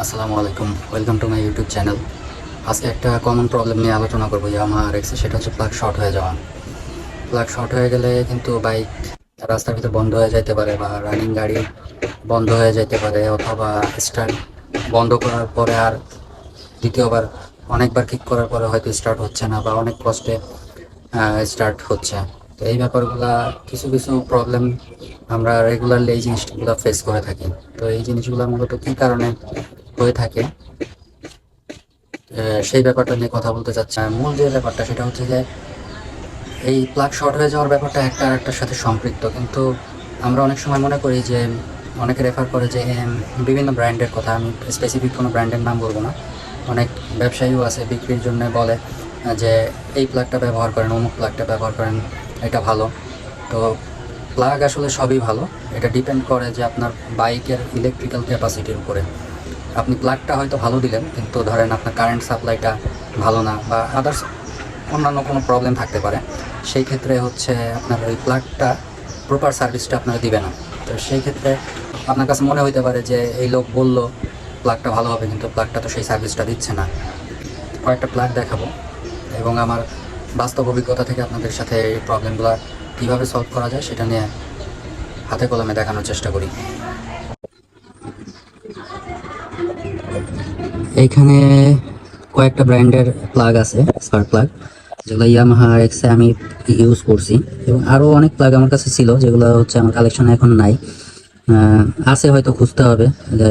আসসালামু আলাইকুম। Welcome to my YouTube channel আজকে একটা কমন প্রবলেম নিয়ে আলোচনা করব যে আমার এক্সে সেটা হচ্ছে প্লাগ শর্ট হয়ে যাওয়া। প্লাগ শর্ট হয়ে গেলে কিন্তু বাইক রাস্তার ভিতরে বন্ধ হয়ে যেতে পারে বা রানিং গাড়ি বন্ধ হয়ে যেতে পারে অথবা স্টার্ট বন্ধ করার পরে আর দ্বিতীয়বার, অনেকবার কিক করার পরে হয়তো স্টার্ট হচ্ছে না বা অনেক কষ্টে স্টার্ট হচ্ছে। তো এই ব্যাপারগুলো কিছু কিছু প্রবলেম আমরা রেগুলারলি এই জিনিসগুলো ফেস করে থাকি। তো এই জিনিসগুলো মূলত কী কারণে হয়ে থাকে। সেই ব্যাপারটা নিয়ে কথা বলতে চাচ্ছি। মূল যে ব্যাপারটা সেটা হচ্ছে যে, এই প্লাগ শর্ট হয়ে যাওয়ার ব্যাপারটা একটা আর একটার সাথে সম্পৃক্ত। কিন্তু আমরা অনেক সময় মনে করি যে, অনেকে রেফার করে যে বিভিন্ন ব্র্যান্ডের কথা। আমি স্পেসিফিক কোনো ব্র্যান্ডের নাম বলব না। অনেক ব্যবসায়ীও আছে, বিক্রির জন্য বলে যে, এই প্লাগটা ব্যবহার করেন, অমুক প্লাগটা ব্যবহার করেন, এটা ভালো। তো প্লাগ আসলে সবই ভালো। এটা ডিপেন্ড করে যে আপনার বাইকের ইলেকট্রিক্যাল ক্যাপাসিটির উপরে। আপনি প্লাগটা হয়তো ভালো দিলেন, কিন্তু ধরেন আপনার কারেন্ট সাপ্লাইটা ভালো না বা আদার্স অন্যান্য কোনো প্রবলেম থাকতে পারে, সেই ক্ষেত্রে হচ্ছে আপনার ওই প্লাগটা প্রপার সার্ভিসটা আপনারা দিবে না। তো সেই ক্ষেত্রে আপনার কাছে মনে হইতে পারে যে এই লোক বলল প্লাগটা ভালো হবে, কিন্তু প্লাগটা তো সেই সার্ভিসটা দিচ্ছে না। কয়েকটা প্লাগ দেখাবো, এবং আমার বাস্তব অভিজ্ঞতা থেকে আপনাদের সাথে এই প্রবলেমগুলো কীভাবে সলভ করা যায়, সেটা নিয়ে হাতে কলমে দেখানোর চেষ্টা করি। এইখানে কয়েকটা ব্র্যান্ডের প্লাগ আছে স্পার্ক প্লাগ যেগুলো ইয়ামাহা এক্সে আমি ইউজ করছি। এবং আরও অনেক প্লাগ আমার কাছে ছিল, যেগুলো হচ্ছে আমার কালেকশনে এখন নাই। আছে হয়তো, খুঁজতে হবে।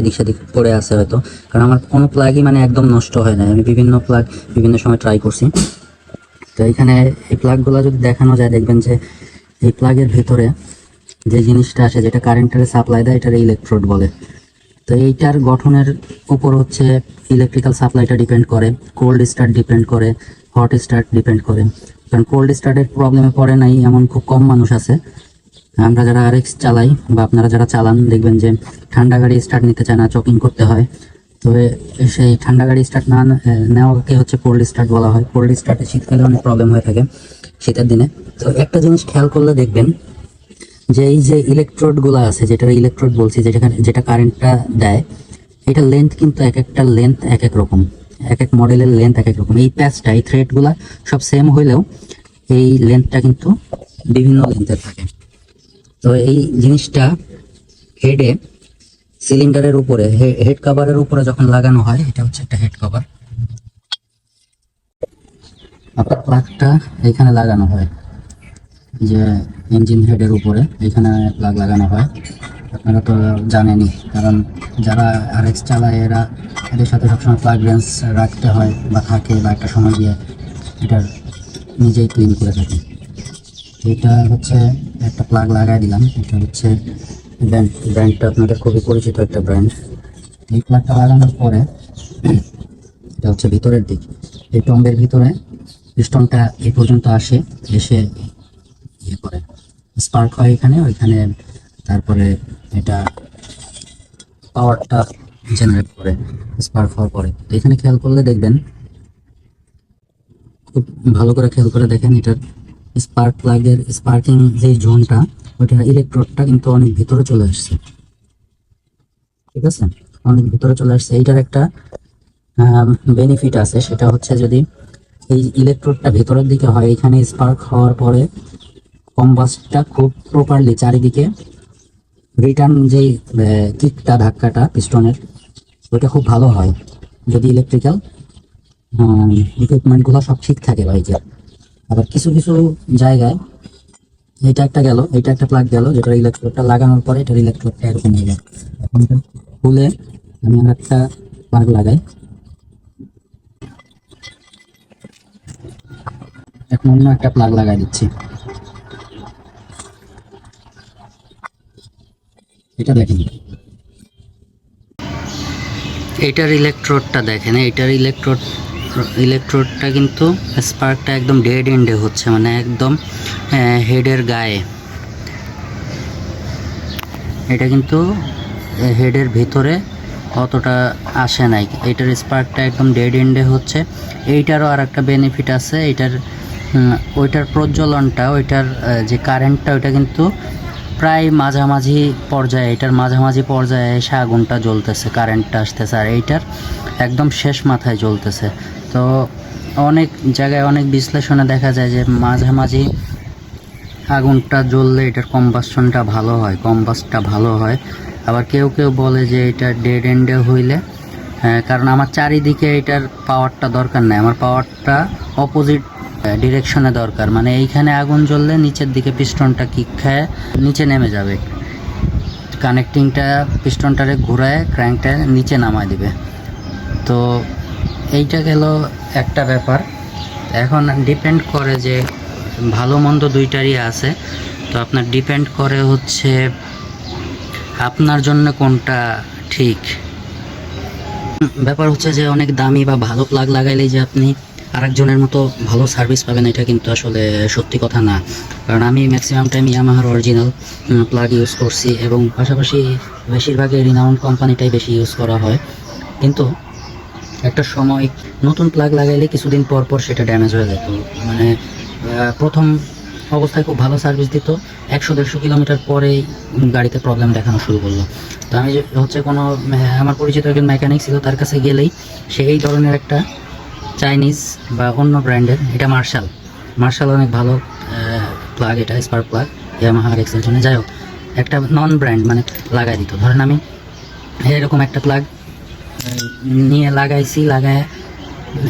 এদিক সেদিক পড়ে আছে হয়তো। কারণ আমার কোনো প্লাগই মানে একদম নষ্ট হয় না আমি বিভিন্ন প্লাগ বিভিন্ন সময় ট্রাই করছি। তো এখানে এই প্লাগগুলো যদি দেখানো যায়, দেখবেন যে এই প্লাগের ভেতরে যে জিনিসটা আসে, যেটা কারেন্টের সাপ্লাই দেয়, এটার ইলেকট্রোড বলে। তো এইটার গঠনের উপর হচ্ছে ইলেকট্রিক্যাল সাপ্লাইটা ডিপেন্ড করে কোল্ড স্টার্ট ডিপেন্ড করে হট স্টার্ট ডিপেন্ড করে। কারণ কোল্ড স্টার্টের প্রবলেমে পড়ে নাই, এমন খুব কম মানুষ আছে। আমরা যারা আরএক্স চালাই বা আপনারা যারা চালান, দেখবেন যে ঠান্ডা গাড়ি স্টার্ট নিতে চায় না চকিং করতে হয়। তবে সেই ঠান্ডা গাড়ি স্টার্ট না নেওয়াকে হচ্ছে কোল্ড স্টার্ট বলা হয়। কোল্ড স্টার্টে শীতকালে অনেক প্রবলেম হয়ে থাকে শীতের দিনে। তো একটা জিনিস খেয়াল করলে দেখবেন যে এই যে ইলেকট্রোডগুলো আছে যেটা ইলেকট্রোড বলছি যেখানে যেটা কারেন্টটা দেয়, এটা লেন্থ কিন্তু এক একটা লেন্থ এক এক রকম। এক এক মডেলের লেন্থ এক এক রকম। এই প্যাচটা এই থ্রেডগুলা সব সেম হইলেও এই লেন্থটা কিন্তু বিভিন্ন লেন্থের থাকে। তো এই জিনিসটা হেডে সিলিন্ডারের উপরে হেড কভারের উপরে যখন লাগানো হয়, এটা হচ্ছে একটা হেড কভার আপনার প্লাগটা এখানে লাগানো হয়। যে ইঞ্জিন হেডের উপরে এখানে প্লাগ লাগানো হয়। আপনারা তো জানেনই, কারণ যারা আরএক্স চালায়, এরা এদের সাথে সবসময় প্লাগ রেঞ্জ রাখতে হয় বা থাকে বা একটা সময় গিয়ে এটার নিজেই ক্লিন করে থাকে। এটা হচ্ছে একটা প্লাগ লাগাই দিলাম, এটা হচ্ছে ব্র্যান্ড ব্র্যান্ডটা আপনাদের খুবই পরিচিত একটা ব্র্যান্ড এই প্লাগটা লাগানোর পরে এটা হচ্ছে ভিতরের দিক। এই টম্বের ভিতরে পিস্টনটা এই পর্যন্ত আসে, এসে ইয়ে করে। স্পার্ক হয় এখানে, ওইখানে তারপরে এটা পাওয়ারটা জেনারেট করে স্পার্ক হওয়ার পরে। এখানে খেয়াল করলে দেখবেন, খুব ভালো করে খেয়াল করে দেখেন এটার স্পার্ক প্লাগের স্পার্কিং যে জোনটা ওইটা ইলেকট্রোডটা কিন্তু অনেক ভিতরে চলে আসছে। ঠিক আছে? অনেক ভিতরে চলে আসছে। এইটার একটা বেনিফিট আছে। সেটা হচ্ছে যদি এই ইলেকট্রোডটা ভেতরের দিকে হয়, এখানে স্পার্ক হওয়ার পরে কম্বাসটা খুব প্রপারলি চারিদিকে। রিটার্ন যেই কিকটা ধাক্কাটা পিস্টনের ওইটা খুব ভালো হয়, যদি ইলেকট্রিক্যাল ইকুইপমেন্টগুলো সব ঠিক থাকে বাইকের আবার কিছু কিছু জায়গায় এটা একটা গেল, এটা একটা প্লাগ গেল, যেটা ইলেকট্রোডটা লাগানোর পরে এটার ইলেকট্রোডটা এরকম হয়ে যায়। এখন খুলে আমি আর একটা প্লাগ লাগাই। এখন অন্য একটা প্লাগ লাগাই দিচ্ছি। এটা দেখেন। এটার ইলেকট্রোডটা দেখেন, এটার ইলেকট্রোড ইলেকট্রোডটা কিন্তু স্পার্কটা একদম ডেড এন্ডে হচ্ছে মানে একদম হেডের গায়ে। এটা কিন্তু হেডের ভিতরে অতটা আসে নাই। এটার স্পার্কটা একদম ডেড এন্ডে হচ্ছে। এইটারও আর একটা বেনিফিট আছে, এটার ওইটার প্রজ্বলনটা, ওইটার যে কারেন্টটা ওইটা কিন্তু প্রায় মাঝামাঝি পর্যায়ে, এটার মাঝামাঝি পর্যায়ে এসে আগুনটা জ্বলতেছে কারেন্টটা আসতেছে, আর এইটার একদম শেষ মাথায় জ্বলতেছে। তো অনেক জায়গায় অনেক বিশ্লেষণে দেখা যায় যে মাঝামাঝি আগুনটা জ্বললে এটার কম্বাসনটা ভালো হয় কম্বাসটা ভালো হয়। আবার কেউ কেউ বলে যে এটা ডেড এন্ডে হইলে কারণ আমার চারিদিকে এটার পাওয়ারটা দরকার নাই। আমার পাওয়ারটা অপোজিট ডিরেকশনে দরকার। মানে এইখানে আগুন জ্বললে নিচের দিকে পিস্টনটা কিক খায়, নিচে নেমে যাবে। কানেক্টিংটা পিস্টনটারে ঘুরায় ক্র্যাঙ্কটা নিচে নামায় দিবে। তো এইটা গেল একটা ব্যাপার। এখন ডিপেন্ড করে যে ভালো মন্দ দুইটারই আছে। তো আপনার ডিপেন্ড করে হচ্ছে আপনার জন্য কোনটা ঠিক। ব্যাপার হচ্ছে যে অনেক দামি বা ভালো প্লাগ লাগাইলেই যে আপনি আরেকজনের মতো ভালো সার্ভিস পাবেন, এটা কিন্তু আসলে সত্যি কথা না। কারণ আমি ম্যাক্সিমাম টাইম ইয়ামাহার অরিজিনাল প্লাগ ইউজ করছি এবং পাশাপাশি বেশিরভাগই রিনাউন্ড কোম্পানিটাই বেশি ইউজ করা হয়। কিন্তু একটা সময় নতুন প্লাগ লাগাইলে কিছুদিন পর পর সেটা ড্যামেজ হয়ে যেত মানে প্রথম অবস্থায় খুব ভালো সার্ভিস দিত। একশো, দেড়শো কিলোমিটার পরেই গাড়িতে প্রবলেম দেখানো শুরু করল। তো আমি হচ্ছে কোনো আমার পরিচিত একজন মেকানিক ছিল, তার কাছে গেলেই সে এই ধরনের একটা চাইনিজ বা অন্য ব্র্যান্ডের, এটা মার্শাল মার্শাল অনেক ভালো প্লাগ এটা স্পার্ক প্লাগ ইয়ামাহার এক্সটেনশনে যাই হোক একটা নন ব্র্যান্ড মানে লাগাই দিত। ধরেন আমি এরকম একটা প্লাগ নিয়ে লাগাইছি, লাগায়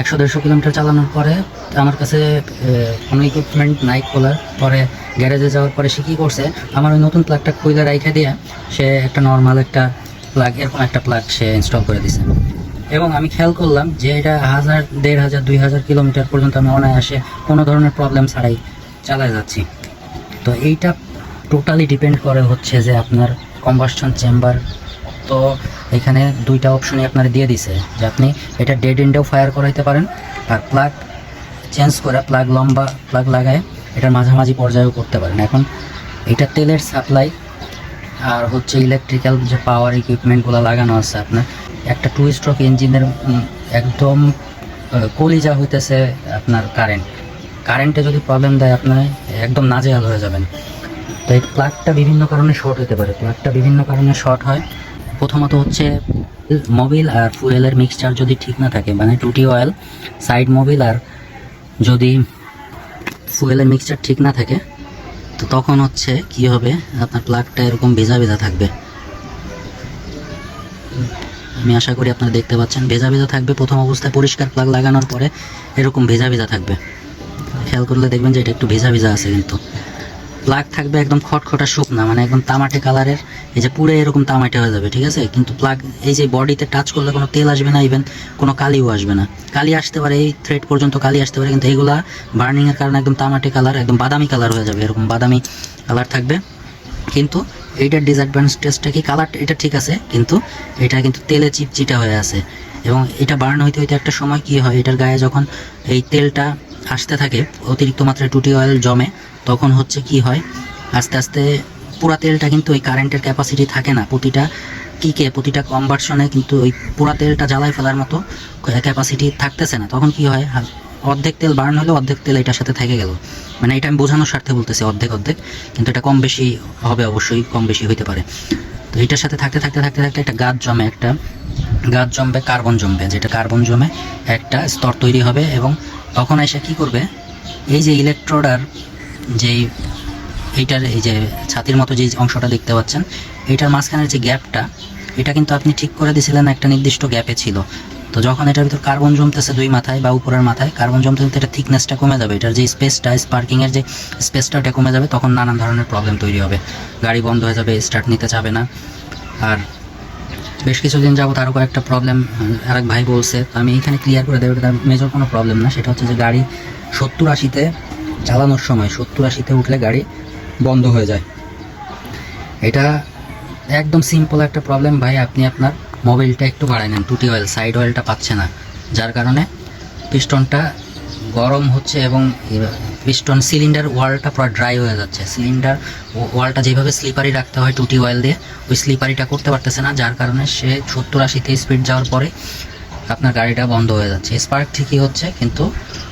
একশো দেড়শো কিলোমিটার চালানোর পরে আমার কাছে কোনো ইকুইপমেন্ট নাই খোলার। পরে গ্যারেজে যাওয়ার পরে সে কী করছে, আমার ওই নতুন প্লাগটা খুলে রাইখে দিয়ে সে একটা নর্মাল একটা প্লাগ এরকম একটা প্লাগ সে ইনস্টল করে দিছে। এবং আমি খেয়াল করলাম যে এটা হাজার, দেড় হাজার, দুই হাজার কিলোমিটার পর্যন্ত আমি অনায়াসে কোনো ধরনের প্রবলেম ছাড়াই চালায় যাচ্ছি। তো এইটা টোটালি ডিপেন্ড করে হচ্ছে যে আপনার কম্বাসশন চেম্বার তো এখানে দুইটা অপশনই আপনার দিয়ে দিছে যে আপনি এটা ডেড এন্ডেও ফায়ার করাইতে পারেন, আর প্লাগ চেঞ্জ করে প্লাগ লম্বা প্লাগ লাগায় এটার মাঝামাঝি পর্যায়েও করতে পারেন। এখন এটা তেলের সাপ্লাই আর হচ্ছে ইলেকট্রিক্যাল যে পাওয়ার ইকুইপমেন্টগুলো লাগানো আছে আপনার একটা টু স্ট্রোক ইঞ্জিনের একদম কলিজা হইতেছে আপনার কারেন্ট কারেন্টে যদি প্রবলেম দেয় আপনার, একদম নাজেহাল হয়ে যাবেন। তো এই প্লাগটা বিভিন্ন কারণে শর্ট হতে পারে। প্লাগটা বিভিন্ন কারণে শর্ট হয়। প্রথমত হচ্ছে মোবিল আর ফুয়েলের মিক্সচার যদি ঠিক না থাকে মানে টুটি অয়েল সাইড মোবিল আর যদি ফুয়েলের মিক্সচার ঠিক না থাকে, তো তখন হচ্ছে কি হবে? আপনার প্লাগটা এরকম ভেজা ভেজা থাকবে। আমি আশা করি আপনারা দেখতে পাচ্ছেন। ভেজা ভেজা থাকবে প্রথম অবস্থায় পরিষ্কার প্লাগ লাগানোর পরে এরকম ভেজা ভেজা থাকবে। খেয়াল করলে দেখবেন যে এটা একটু ভেজা ভেজা আছে কিন্তু। প্লাগ থাকবে একদম খটখটা শুকনা মানে একদম তামাটে কালারের এই যে পুরো এরকম তামাটে হয়ে যাবে, ঠিক আছে? কিন্তু প্লাগ এই যে বডিতে টাচ করলে কোনো তেল আসবে না ইভেন কোনো কালিও আসবে না। কালি আসতে পারে, এই থ্রেড পর্যন্ত কালি আসতে পারে, কিন্তু এইগুলা বার্নিংয়ের কারণে একদম তামাটে কালার একদম বাদামি কালার হয়ে যাবে, এরকম বাদামি কালার থাকবে। কিন্তু এইটার ডিসঅ্যাডভান্টেজটা কি? কালার এটা ঠিক আছে, কিন্তু এটা কিন্তু তেলে চিপচিটা হয়ে আছে। এবং এটা বার্ন হইতে হইতে একটা সময় কি হয়? এটার গায়ে যখন এই তেলটা আসতে থাকে, অতিরিক্ত মাত্রায় টুটি অয়েল জমে, তখন হচ্ছে কি হয়? আস্তে আস্তে পুরা তেলটা কিন্তু ওই কারেন্টের ক্যাপাসিটি থাকে না। প্রতিটা কিকে প্রতিটা কনভার্সনে কিন্তু ওই পুরা তেলটা জ্বালায় ফেলার মতো ক্যাপাসিটি থাকতেছে না। তখন কি হয়? অর্ধেক তেল বার্ন হলে, অর্ধেক তেল এটার সাথে থেকে গেল। মানে এটা আমি বোঝানোর স্বার্থে বলতেছি, অর্ধেক অর্ধেক। কিন্তু এটা কম বেশি হবে অবশ্যই, কম বেশি হইতে পারে। তো এটার সাথে থাকতে থাকতে থাকতে থাকতে একটা গাছ জমে, একটা গাছ জমবে, কার্বন জমবে। যেটা কার্বন জমে, একটা স্তর তৈরি হবে এবং তখন এসে কি করবে? এই যে ইলেকট্রোডার যেই এইটার, এই যে ছাতির মতো যে অংশটা দেখতে পাচ্ছেন, এটার মাঝখানের যে গ্যাপটা এটা কিন্তু আপনি ঠিক করে দিয়েছিলেন একটা নির্দিষ্ট গ্যাপে ছিল। তো যখন এটার ভিতর কার্বন জমতেছে দুই মাথায় বা উপরের মাথায়, কার্বন জমতে এটা থিকনেসটা কমে যাবে। এটার যে স্পেসটা স্পার্কিংয়ের যে স্পেসটা ওটা কমে যাবে, তখন নানান ধরনের প্রবলেম তৈরি হবে। গাড়ি বন্ধ হয়ে যাবে স্টার্ট নিতে যাবে না। আর বেশ কিছুদিন যাবত আরও কয়েকটা প্রবলেম আরেক ভাই বলছে, তো আমি এখানে ক্লিয়ার করে দেবো, এটা মেজর কোনো প্রবলেম না। সেটা হচ্ছে যে গাড়ি সত্তর আশিতে চালানোর সময় সত্তর আশিতে উঠলে গাড়ি বন্ধ হয়ে যায়। এটা একদম সিম্পল একটা প্রবলেম ভাই, আপনি আপনার মোবিলটা একটু বাড়াই নেন, টুটি অয়েল সাইড অয়েলটা পাচ্ছে না। যার কারণে পিস্টনটা গরম হচ্ছে এবং পিস্টন সিলিন্ডার ওয়ালটা পুরো ড্রাই হয়ে যাচ্ছে। সিলিন্ডার ওয়ালটা যেভাবে স্লিপারি রাখতে হয় টুটি অয়েল দিয়ে, ওই স্লিপারিটা করতে পারতেছে না, যার কারণে সে সত্তর আশিতে স্পিড যাওয়ার পরে আপনার গাড়িটা বন্ধ হয়ে যাচ্ছে। স্পার্ক ঠিকই হচ্ছে, কিন্তু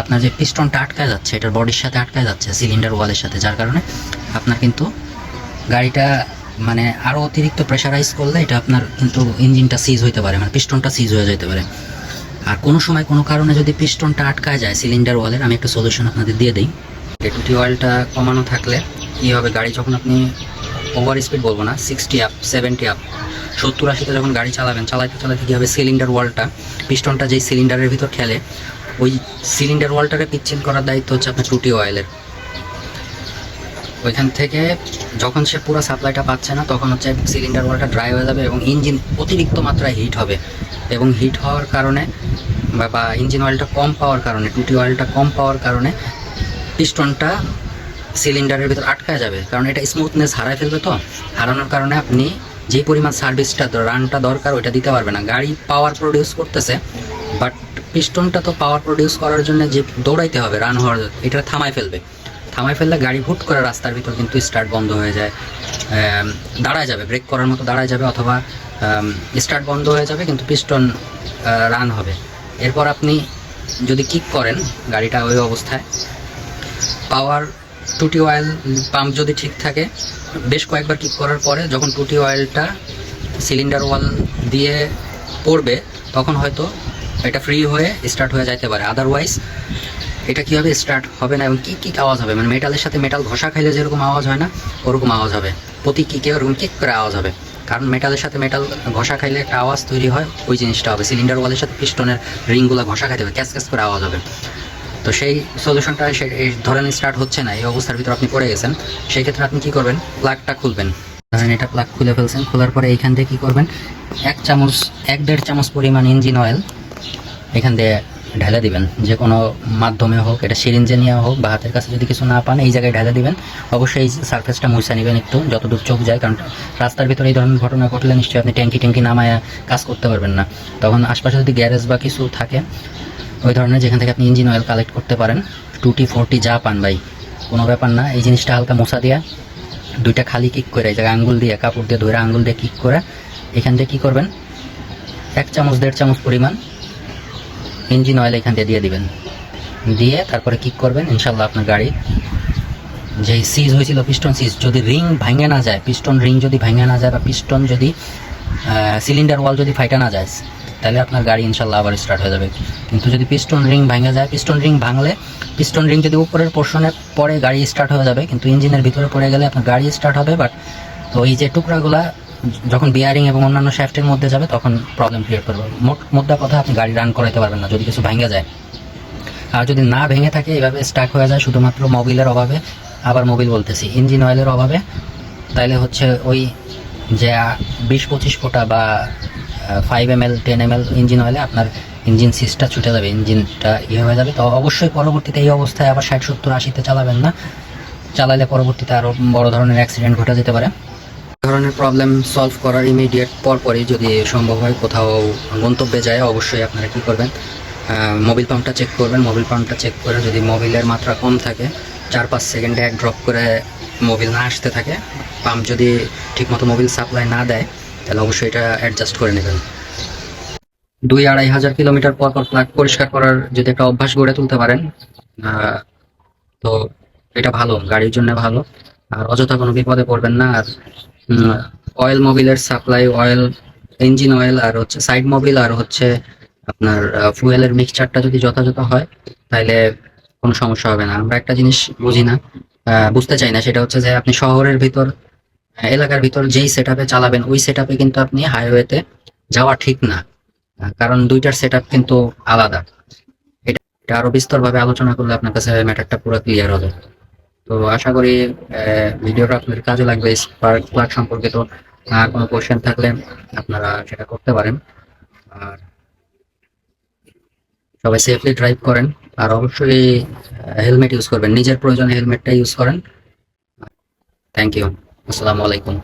আপনার যে পিস্টনটা আটকায় যাচ্ছে, এটার বডির সাথে আটকায় যাচ্ছে সিলিন্ডার ওয়ালের সাথে, যার কারণে আপনার কিন্তু গাড়িটা মানে আরও অতিরিক্ত প্রেশারাইজ করলে এটা আপনার কিন্তু ইঞ্জিনটা সিজ হইতে পারে মানে পিস্টনটা সিজ হয়ে যেতে পারে। আর কোনো সময় কোনো কারণে যদি পিস্টনটা আটকায় যায় সিলিন্ডার ওয়ালের আমি একটা সলিউশন আপনাদের দিয়ে দিই। ডেটুটি অয়েলটা কমানো থাকলে কী হবে গাড়ি যখন আপনি ওভার স্পিড বলব না সিক্সটি আপ সেভেন্টি আপ সত্তর আশিতে যখন গাড়ি চালাবেন চালাতে চালাতে কী হবে সিলিন্ডার ওয়ালটা পিস্টনটা যেই সিলিন্ডারের ভিতর খেলে, ওই সিলিন্ডার ওয়ালটাকে পিচ্ছিল করার দায়িত্ব হচ্ছে আপনার টুটি অয়েলের ওইখান থেকে যখন সে পুরো সাপ্লাইটা পাচ্ছে না, তখন হচ্ছে সিলিন্ডার ওয়ালটা ড্রাই হয়ে যাবে এবং ইঞ্জিন অতিরিক্ত মাত্রায় হিট হবে। এবং হিট হওয়ার কারণে বা- ইঞ্জিন অয়েলটা কম পাওয়ার কারণে টুটি অয়েলটা কম পাওয়ার কারণে পিস্টনটা সিলিন্ডারের ভিতর আটকায় যাবে। কারণ এটা স্মুথনেস হারায় ফেলবে তো। হারানোর কারণে আপনি যে পরিমাণ সার্ভিসটা রানটা দরকার, ওইটা দিতে পারবে না। গাড়ি পাওয়ার প্রডিউস করতেছে বাট পিস্টনটা তো পাওয়ার প্রডিউস করার জন্য যে দৌড়াইতে হবে রান হওয়ার এটা থামায় ফেলবে। থামায় ফেললে গাড়ি হুট করে রাস্তার ভিতর কিন্তু স্টার্ট বন্ধ হয়ে যায়। দাঁড়ায় যাবে ব্রেক করার মতো দাঁড়ায় যাবে অথবা স্টার্ট বন্ধ হয়ে যাবে কিন্তু পিস্টন রান হবে। এরপর আপনি যদি কিক করেন গাড়িটা ওই অবস্থায় পাওয়ার টুটি অয়েল পাম্প যদি ঠিক থাকে, বেশ কয়েকবার কিক করার পরে যখন টুটি অয়েলটা সিলিন্ডার ওয়াল দিয়ে পড়বে, তখন হয়তো এটা ফ্রি হয়ে স্টার্ট হয়ে যাইতে পারে। আদারওয়াইজ এটা কীভাবে স্টার্ট হবে না এবং কী কী আওয়াজ হবে? মানে মেটালের সাথে মেটাল ঘষা খাইলে যেরকম আওয়াজ হয় না, ওরকম আওয়াজ হবে। প্রতি কিকে ওরকম কিক করে আওয়াজ হবে। কারণ মেটালের সাথে মেটাল ঘষা খাইলে একটা আওয়াজ তৈরি হয়, ওই জিনিসটা হবে। সিলিন্ডার ওয়ালের সাথে পিস্টনের রিংগুলো ঘষা খাইতে হবে ক্যাস ক্যাস করে আওয়াজ হবে। তো সেই সলিউশনটা সে- এই ধরেন স্টার্ট হচ্ছে না, এই অবস্থার ভিতর আপনি পড়ে গেছেন, সেই ক্ষেত্রে আপনি কি করবেন? প্লাগটা খুলবেন। ধরেন এটা প্লাগ খুলে ফেলছেন, খোলার পরে এইখান থেকে কি করবেন? এক চামচ, এক দেড় চামচ পরিমাণ ইঞ্জিন অয়েল এখান দিয়ে ঢেলে দিবেন। যে কোনো মাধ্যমে হোক, এটা সিরিঞ্জে নিয়ে হোক বা হাতের কাছে যদি কিছু না পান, এই জায়গায় ঢেলে দিবেন। অবশ্যই এই সার্ফেসটা মুছে নেবেন একটু, যতদূর চোখ যায়, কারণ রাস্তার ভিতরে এই ধরনের ঘটনা ঘটলে নিশ্চয়ই আপনি ট্যাঙ্কি ট্যাঙ্কি নামায় কাজ করতে পারবেন না। তখন আশপাশে যদি গ্যারেজ বা কিছু থাকে, ওই ধরনের যেখান থেকে আপনি ইঞ্জিন অয়েল কালেক্ট করতে পারেন, টুটি, ফোরটি যা পান ভাই, কোনো ব্যাপার না। এই জিনিসটা হালকা মশা দিয়া, দুইটা খালি কিক করে, এই জায়গায় আঙ্গুল দিয়ে, কাপড় দিয়ে ধরে আঙ্গুল দিয়ে কিক করে, এখান দিয়ে কী করবেন? এক চামচ, দেড় চামচ পরিমাণ ইঞ্জিন অয়েল এখান দিয়ে দিয়ে দিবেন। দিয়ে তারপরে কিক করবেন ইনশাল্লাহ আপনার গাড়ি যে সিজ হয়েছিল পিস্টন সিজ যদি রিং ভাঙে না যায় পিস্টন রিং যদি ভাঙে না যায় বা পিস্টন যদি সিলিন্ডার ওয়াল যদি ফাইটা না যায়, তাহলে আপনার গাড়ি ইনশাল্লাহ আবার স্টার্ট হয়ে যাবে। কিন্তু যদি পিস্টন রিং ভাঙে যায় পিস্টন রিং ভাঙলে পিস্টন রিং যদি উপরের পোর্শনে পরে গাড়ি স্টার্ট হয়ে যাবে, কিন্তু ইঞ্জিনের ভিতরে পড়ে গেলে আপনার গাড়ি স্টার্ট হবে বাট ওই যে টুকরাগুলা যখন বিয়ারিং এবং অন্যান্য শ্যাফটের মধ্যে যাবে, তখন প্রবলেম ক্রিয়েট করবে। মোট মোদ্দা কথা, আপনি গাড়ি রান করাইতে পারবেন না, যদি কিছু ভেঙে যায়। আর যদি না ভেঙে থাকে, এভাবে স্টাক হয়ে যায়, শুধুমাত্র মোবিলের অভাবে। আবার মোবিল বলতেছি ইঞ্জিন অয়েলের অভাবে। তাইলে হচ্ছে ওই যে বিশ পঁচিশ ফোটা বা five M L ten M L engine অয়েলে আপনার ইঞ্জিন সিসটা ছুটে যাবে ইঞ্জিনটা ইয়ে হয়ে যাবে। তো অবশ্যই পরবর্তীতে এই অবস্থায় আবার ষাট সত্তর আশিতে চালাবেন না। চালালে পরবর্তীতে আরও বড় ধরনের অ্যাক্সিডেন্ট ঘটে যেতে পারে। ধরনের প্রবলেম সলভ করার ইমিডিয়েট পরপরই যদি সম্ভব হয় কোথাও গন্তব্যে যায়, অবশ্যই আপনারা কী করবেন? মোবিল পাম্পটা চেক করবেন। মোবিল পাম্পটা চেক করে যদি মোবিলের মাত্রা কম থাকে, চার পাঁচ সেকেন্ডে এক ড্রপ করে মোবিল না আসতে থাকে পাম্প যদি ঠিকমতো মোবিল সাপ্লাই না দেয়, তাহলে অবশ্যই এটা অ্যাডজাস্ট করে নেবেন। দুই আড়াই হাজার কিলোমিটার পর পর প্লাগ পরিষ্কার করার যদি একটা অভ্যাস গড়ে তুলতে পারেন তো এটা ভালো, গাড়ির জন্য ভালো। আর অযথা কোনো বিপদে পড়বেন না। আর অয়েল মোবিলের সাপ্লাই অয়েল ইঞ্জিন অয়েল আর হচ্ছে সাইড মোবিল আর হচ্ছে আপনার ফুয়েলের মিক্সচারটা যদি যথাযথ হয় তাহলে কোনো সমস্যা হবে না। আমরা একটা জিনিস বুঝি না বুঝতে চাই না, সেটা হচ্ছে যে আপনি শহরের ভিতর এলাকার ভিতর যেই সেট চালাবেন, ওই সেট কিন্তু আপনি হাইওয়েতে যাওয়া ঠিক না। কারণ দুইটার সেট কিন্তু আলাদা। এটা এটা আরও বিস্তরভাবে আলোচনা করলে আপনার কাছে ম্যাটারটা পুরো ক্লিয়ার হবে তো আশা করি ভিডিওটা আপনাদের কাজে লাগবে স্পার্ক প্লাগ সম্পর্কিত কোনো কোয়েশ্চেন থাকলে আপনারা সেটা করতে পারেন। আর সবাই সেফলি ড্রাইভ করেন। আর অবশ্যই হেলমেট ইউজ করবেন। নিজের প্রয়োজনে হেলমেটটা ইউজ করেন। থ্যাংক ইউ আসসালামু আলাইকুম।